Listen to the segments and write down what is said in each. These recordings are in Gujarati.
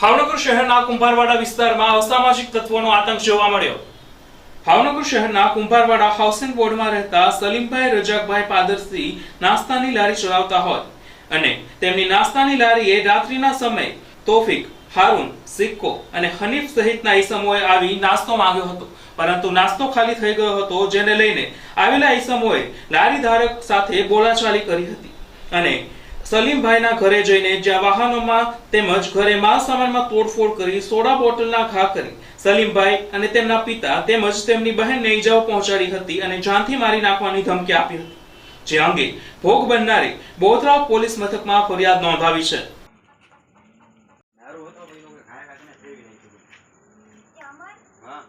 ભાવનગર શહેરના કુંભારવાડા વિસ્તારમાં અસામાજિક તત્વોનો આતંક જોવા મળ્યો. ભાવનગર શહેરના કુંભારવાડા હાઉસિંગ બોર્ડમાં રહેતા સલીમભાઈ રજાકભાઈ પાદરસી નાસ્તાની લારી ચલાવતા હોય અને તેમની નાસ્તાની લારીએ રાત્રિના સમયે તોફિક, હારૂન, સિક્કો અને હનીફ સહિતના ઈસમોએ આવી નાસ્તો માંગ્યો હતો. પરંતુ નાસ્તો ખાલી થઈ ગયો હતો, જેને લઈને આવેલા ઈસમોએ લારી ધારક સાથે બોલાચાલી કરી હતી. અને સલીમભાઈના ઘરે જઈને જ્યાં વાહનોમાં તેમજ ઘરે માલ સામાનમાં તોડફોડ કરી સોડા બોટલના ઘા કરી સલીમભાઈ અને તેમના પિતા તેમજ તેમની બહેનને ઈજાઓ પહોંચાડી હતી અને જાનથી મારી નાખવાની ધમકી આપી હતી. જે અંગે ભોગ બનનારે બોધરાવ પોલીસ મથકમાં ફરિયાદ નોંધાવી છે દારૂ હતો પણ એ લોકોએ ખાયા ખાઈને ફેરવી નાખ્યું બધું. હા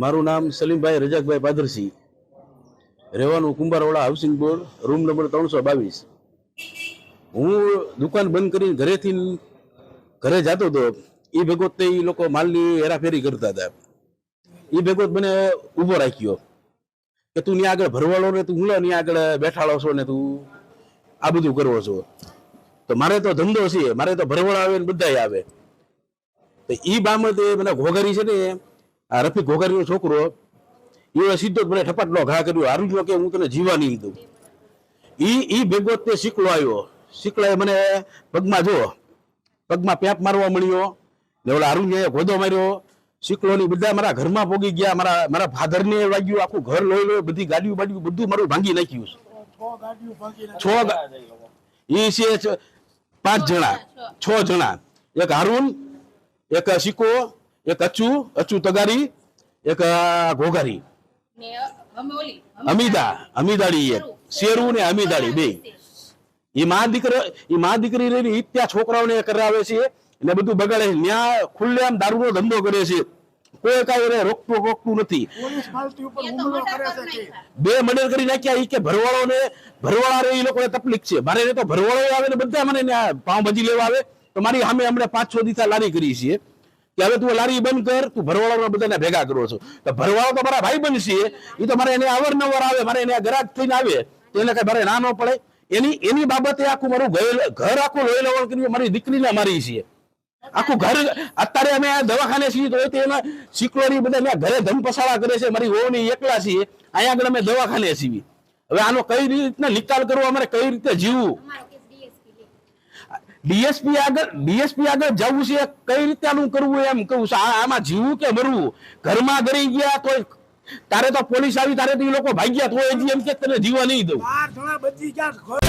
મારું નામ સલીમભાઈ રજાકભાઈ પાદરસિંહ રહેવાનું Kumbharwada housing board room number ત્રણસો બાવીસ. હું દુકાન બંધ કરીને ઘરેથી ઘરે જતો હતો એ ભેગો તે એ લોકો માલની હેરાફેરી કરતા હતા. એ ભેગો મને ઊભો રાખ્યો કે તું ત્યાં આગળ ભરવાડો ને તું હું ત્યાં આગળ બેઠાડો છો ને તું આ બધું કરવો છો. તો મારે તો ધંધો છે, મારે તો ભરવાડ આવે ને બધા આવે. તો એ બાબતે મને ઘોઘરી છે ને, આ રફી ઘોઘરીનો છોકરો એ સીધો મને ઠપાટનો ઘા કર્યો, હારું જો કે હું તને જીવા નહીં દઉં. એ એ ભેગો તે શીખલો આવ્યો. શીકલાએ મને પગમાં જો પગમાં પેપ મારવા મળ્યો ને ઓલા હારું ગોદો માર્યો. શીકલોની બધા મારા ઘરમાં પોગી ગયા મારા મારા ફાધરને વાગ્યું આખું ઘર લોહી લોહી બધી ગાડીઓ બાડીઓ બધું મારું ભાંગી નાખ્યું છ. ઈ છે પાંચ જણા છ જણા. એક હારુન એક શીકો એક અચુ અચુ તગારી એક ઘોઘારી. ને અમે અમીદા અમીદાડી એક. શેરુ ને અમીદાડી બે. એ મા દીકરી એ મા દીકરી રહી ઈ ત્યાં છોકરાઓને કરાવે છે એટલે બધું બગાડે છે. ન્યા ખુલ્લેઆમ દારૂનો ધંધો કરે છે. કોઈ કાંઈ રોકતું રોકતું નથી. બે મર્ડર કરી નાખ્યા એ કે ભરવાળો ને ભરવાળા રે એ લોકોને તકલીફ છે. મારે તો ભરવાડો આવે ને બધા મને ત્યાં પાઉંભાજી લેવા આવે. તો મારી સામે હમણાં પાંચ છ દિશા લારી કરી છે. કે હવે તું લારી બંધ કર તું ભરવાળો બધાને ભેગા કરો છો. તો ભરવાળો તો મારા ભાઈ બનશે. છે એ તો મારે એને અવારનવાર આવે મારે એને ગરાક થઈને આવે. તો એને કઈ મારે ના ન પડે. એની એની બાબતે આખું મારું ઘર- આખું લોહી લવણ કર્યું મારી દીકરીને મારી છે આખું ઘર અત્યારે અમે આ દવાખાને છીએ તો એના શીકલોની બધા ઘરે ધમ પસાડા કરે છે. મારી વહુની એકલા છીએ. અહીંયા આગળ અમે દવાખાને છીએ. હવે આનો કઈ રીતના નિકાલ કરવો અમારે કઈ રીતે જીવવું. ડીએસપી આગળ ડીએસપી આગળ જવું છે કઈ રીતે આનું કરવું એમ કહું છું. આમાં જીવવું કે મરવું? ઘરમાં ગરી ગયા તો તારે તો પોલીસ આવી, તારે તો એ લોકો ભાગ્યા તો હજી એમ કે તને જીવવા નહીં દઉં. બચી ગયા